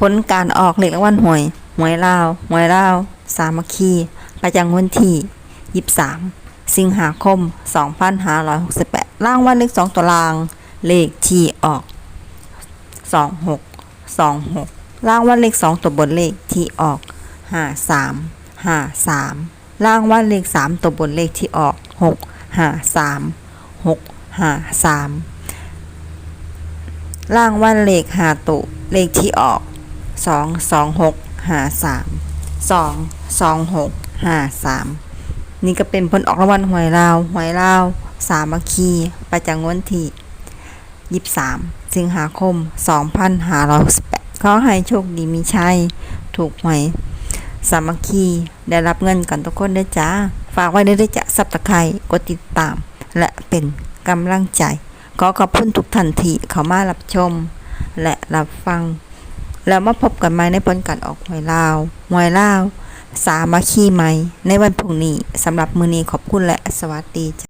ผลการออกเลขรางวัลหวยหวยลาวหวยลาว สามัคคี ประจำวันที่ 23 สิงหาคม 2568รางวัลเลข 2 ตัวราง เลขที่ออก 26 26รางวัลเลข 2 ตัวบนเลขที่ออก 53 53รางวัลเลข 3 ตัวบนเลขที่ออก 6 53 6 53รางวัลเลข5ตัวเลขที่ออก สองสองหกหาสามสองสองหกหาสามนี่ก็เป็นผลออกรางวัลหวยลาวหวยลาวสามัคคีประจำวันที่ยี่สามสิงหาคมสองพันห้าร้อยสิบแปดขอให้โชคดีมีชัยถูกหวยสามัคคีได้รับเงินกันทุกคนด้จ้า ฝากไว้ได้จ้ะสับตะไคร้กดติดตาม และเป็นกำลังใจ ขอขอบคุณทุกท่านทีเข้ามารับชม และรับฟัง แล้วมาพบกันใหม่ในผลการออกหวยลาวหวยลาว สามัคคีใหม่ ในวันพรุ่งนี้สำหรับมือนี้ขอบคุณและสวัสดีจ้ะ